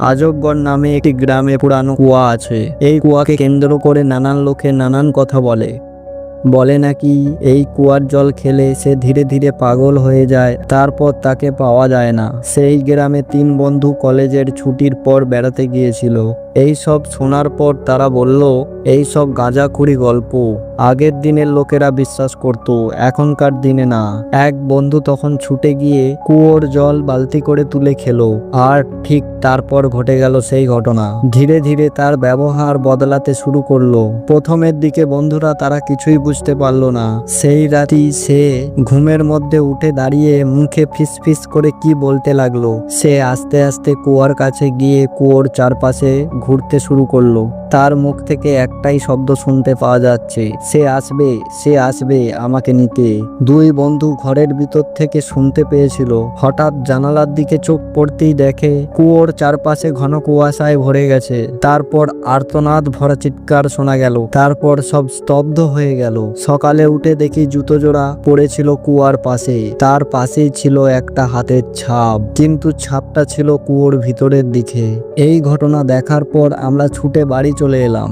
আজবগড় নামে একটি গ্রামে পুরানো কুয়া আছে। এই কুয়াকে কেন্দ্র করে নানান লোকে নানান কথা বলে। বলে নাকি, এই কুয়ার জল খেলে সে ধীরে ধীরে পাগল হয়ে যায়, তারপর তাকে পাওয়া যায় না। সেই গ্রামে তিন বন্ধু কলেজের ছুটির পর বেড়াতে গিয়েছিল। এই সব শোনার পর তারা বলল, এই সব গাঁজাখুরি গল্প। আগের দিনের লোকেরা বিশ্বাস করত, এখনকার দিনে না। এক বন্ধু তখন ছুটে গিয়ে কুয়োর জল বালতি করে তুলে খেলো, আর ঠিক তারপর ঘটে গেল সেই ঘটনা। ধীরে ধীরে তার ব্যবহার বদলাতে শুরু করল। প্রথমের দিকে বন্ধুরা তারা কিছুই বুঝতে পারল না। সেই রাতেই সে ঘুমের মধ্যে উঠে দাঁড়িয়ে মুখে ফিস করে কি বলতে লাগল। সে আস্তে আস্তে কুয়ার কাছে গিয়ে কুয়োর চারপাশে ঘুরতে শুরু করল। তার মুখ থেকে একটাই শব্দ শুনতে পাওয়া যাচ্ছে সে আসবে সে আসবে আমাকে নিতে। দুই বন্ধু ঘরের ভিতর থেকে শুনতে পেয়েছিল। হঠাৎ জানালার দিকে চোখ পড়তেই দেখে কুয়োর চারপাশে ঘন কুয়াশায় ভরে গেছে। তারপর আর্তনাদ ভরা চিৎকার শোনা গেল। তারপর সব স্তব্ধ হয়ে গেল। সকালে উঠে দেখি জুতো জোড়া পড়েছিল কুয়ার পাশে। তার পাশেই ছিল একটা হাতের ছাপ, কিন্তু ছাপটা ছিল কুয়োর ভিতরের দিকে। এই ঘটনা দেখার পর আমরা ছুটে বাড়ি চলে এলাম।